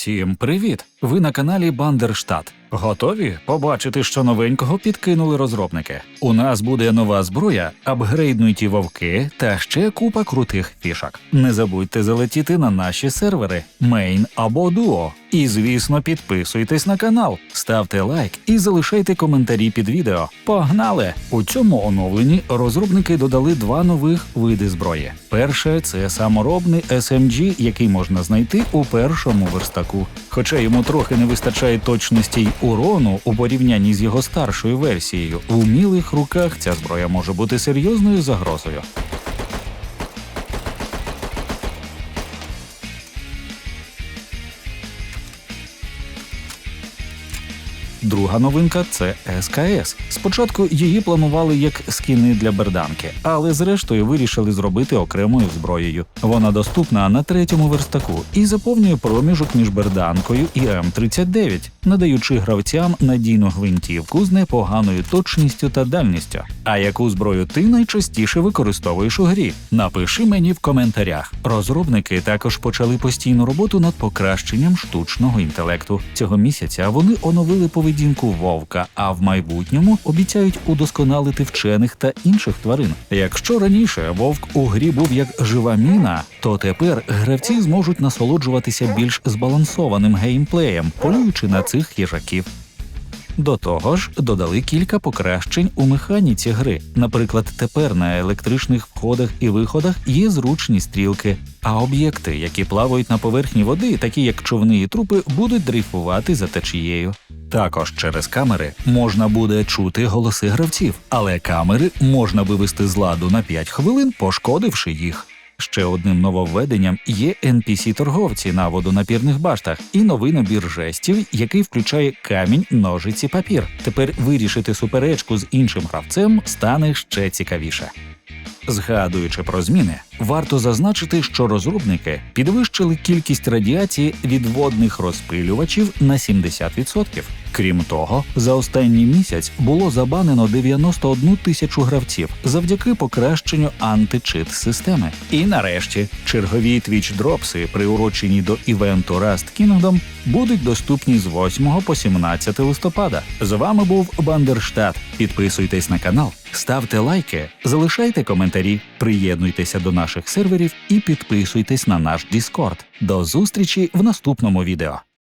Всім привіт! Ви на каналі Бандерштат. Готові побачити, що новенького підкинули розробники. У нас буде нова зброя, апгрейднуті вовки та ще купа крутих фішок. Не забудьте залетіти на наші сервери Main або Duo. І звісно, підписуйтесь на канал, ставте лайк і залишайте коментарі під відео. Погнали! У цьому оновленні розробники додали два нових види зброї. Перше це саморобний SMG, який можна знайти у першому верстаку. Хоча йому трохи не вистачає точності й урону у порівнянні з його старшою версією, в умілих руках ця зброя може бути серйозною загрозою. Друга новинка це СКС. Спочатку її планували як скіни для берданки, але зрештою вирішили зробити окремою зброєю. Вона доступна на третьому верстаку і заповнює проміжок між берданкою і М39, надаючи гравцям надійну гвинтівку з непоганою точністю та дальністю. А яку зброю ти найчастіше використовуєш у грі? Напиши мені в коментарях. Розробники також почали постійну роботу над покращенням штучного інтелекту. Цього місяця вони оновили поведінку вовка, а в майбутньому обіцяють удосконалити вчених та інших тварин. Якщо раніше вовк у грі був як жива міна, то тепер гравці зможуть насолоджуватися більш збалансованим геймплеєм, полюючи на цих їжаків. До того ж, додали кілька покращень у механіці гри. Наприклад, тепер на електричних входах і виходах є зручні стрілки, а об'єкти, які плавають на поверхні води, такі як човни і трупи, будуть дрейфувати за течією. Також через камери можна буде чути голоси гравців, але камери можна вивести з ладу на 5 хвилин, пошкодивши їх. Ще одним нововведенням є NPC-торговці на водонапірних баштах і новий набір жестів, який включає камінь, ножиці, папір. Тепер вирішити суперечку з іншим гравцем стане ще цікавіше. Згадуючи про зміни, варто зазначити, що розробники підвищили кількість радіації від водних розпилювачів на 70%. Крім того, за останній місяць було забанено 91 тисячу гравців завдяки покращенню античит системи. І нарешті чергові твіч дропси, приурочені до івенту Rust Kingdom, будуть доступні з 8 по 17 листопада. З вами був Бандерштат. Підписуйтесь на канал, ставте лайки, залишайте коментарі, приєднуйтеся до наших серверів і підписуйтесь на наш Discord. До зустрічі в наступному відео.